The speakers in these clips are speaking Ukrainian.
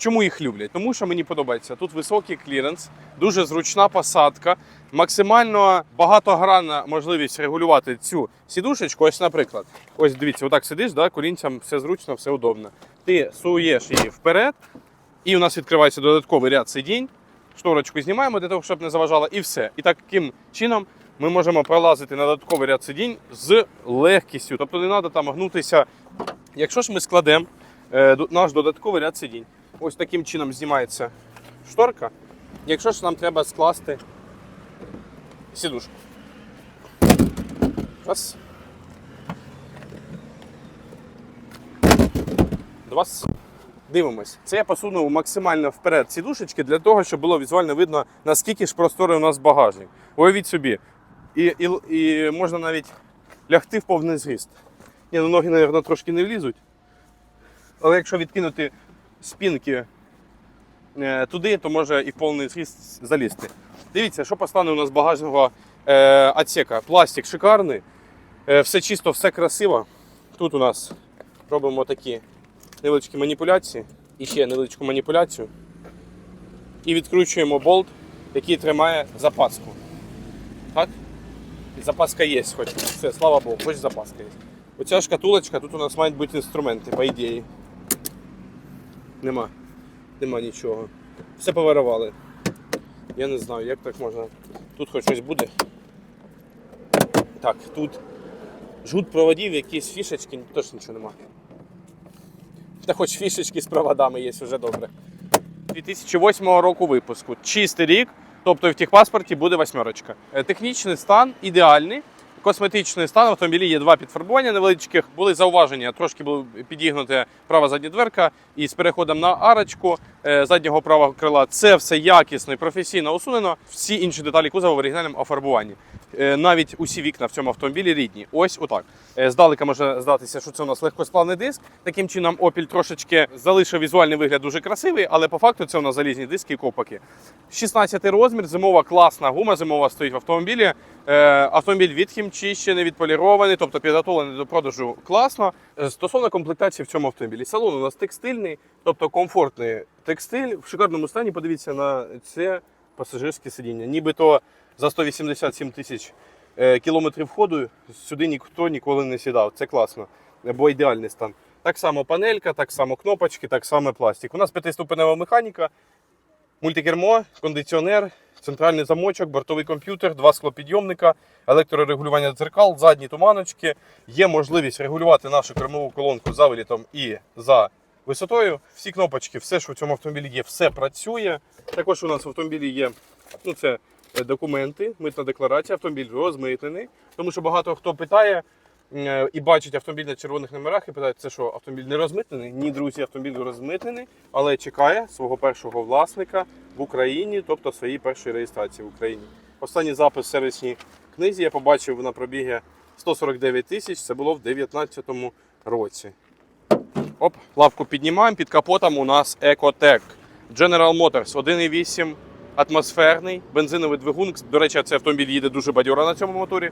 Чому їх люблять? Тому що мені подобається. Тут високий кліренс, дуже зручна посадка, максимально багатогранна можливість регулювати цю сідушечку. Ось, наприклад, ось дивіться, отак сидиш, да, колінцям все зручно, все удобно. Ти суєш її вперед, і у нас відкривається додатковий ряд сидінь. Шторочку знімаємо для того, щоб не заважало, і все. І таким чином ми можемо пролазити на додатковий ряд сидінь з легкістю. Тобто не треба там гнутися. Якщо ж ми складемо е, наш додатковий ряд сидінь, ось таким чином знімається шторка. Якщо ж нам треба скласти сідушку. Раз. Два. Дивимось. Це я посунув максимально вперед сідушечки для того, щоб було візуально видно, наскільки ж просторий у нас багажник. Уявіть собі. І, і, і можна навіть лягти в повний зріст. Ні, ну ноги, мабуть, трошки не влізуть. Але якщо відкинути спинки е, туди, то може і повний зріст залізти. Дивіться, що по стану у нас багажного е, отсека. Пластик шикарний, е, все чисто, все красиво. Тут у нас робимо такі невеличкі маніпуляції. І ще невеличку маніпуляцію. І відкручуємо болт, який тримає запаску. Так? Запаска є, хоч. Все, слава Богу, хоч запаска є. Оця шкатулочка, тут у нас мають бути інструменти, по ідеї. Нема. Нема нічого. Все повирували. Я не знаю, як так можна. Тут хоч щось буде. Так, тут жгут проводів, якісь фішечки, теж нічого немає. Та хоч фішечки з проводами є вже добре. 2008 року випуску. Чистий рік, тобто в техпаспорті буде восьмерочка. Е, Технічний стан ідеальний. Косметичний стан автомобілі є два підфарбування невеличких. Були зауваження, трошки було підігнута права задня дверка і з переходом на арочку е, заднього правого крила. Це все якісно і професійно усунено. Всі інші деталі кузова в оригінальному офарбуванні. Е, Навіть усі вікна в цьому автомобілі рідні. Ось отак. Е, Здалека може здатися, що це у нас легкосплавний диск. Таким чином, Opel трошечки залишив візуальний вигляд дуже красивий, але по факту це у нас залізні диски і ковпаки. 16 розмір, зимова класна гума, зимова стоїть в автомобілі. Е, Автомобіль відхімчищений, відполірований, тобто підготовлений до продажу класно. Стосовно комплектації в цьому автомобілі. Салон у нас текстильний, тобто комфортний текстиль. В шикарному стані подивіться на це пасажирське сидіння. Нібито за 187 тисяч е, кілометрів ходу сюди ніхто ніколи не сідав. Це класно, бо ідеальний стан. Так само панелька, так само кнопочки, так само пластик. У нас п'ятиступенева механіка, мультикермо, кондиціонер, центральний замочок, бортовий комп'ютер, два склопідйомника, електрорегулювання дзеркал, задні туманочки. Є можливість регулювати нашу кермову колонку за вилітом і за висотою. Всі кнопочки, все, що в цьому автомобілі є, все працює. Також у нас в автомобілі є ну, це документи, митна декларація, автомобіль розмитнений. Тому що багато хто питає е, і бачить автомобіль на червоних номерах і питає, це що, автомобіль не розмитнений? Ні, друзі, автомобіль розмитнений, але чекає свого першого власника в Україні, тобто своїй першої реєстрації в Україні. Останній запис в сервісній книзі я побачив на пробігі 149 тисяч. Це було в 2019 році. Оп, лавку піднімаємо. Під капотом у нас Ecotec. General Motors 1,8 атмосферний бензиновий двигун. До речі, цей автомобіль їде дуже бадьоро на цьому моторі.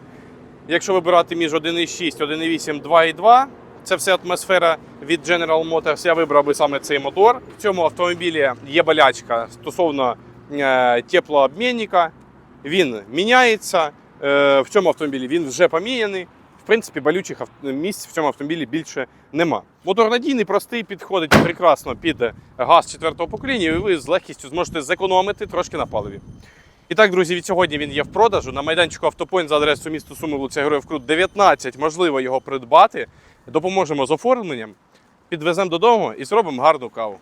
Якщо вибирати між 1,6, 1,8, 2,2, це все атмосфера від General Motors. Я вибрав би саме цей мотор. В цьому автомобілі є болячка стосовно е, теплообмінника. Він міняється. Е, в цьому автомобілі він вже поміняний. В принципі, болючих місць в цьому автомобілі більше нема. Мотор надійний, простий, підходить прекрасно під газ четвертого покоління, і ви з легкістю зможете зекономити трошки на паливі. І так, друзі, від сьогодні він є в продажу на майданчику Автопойнт за адресою міста Суми, вулиця Героїв Крут 19. Можливо його придбати. Допоможемо з оформленням, підвеземо додому і зробимо гарну каву.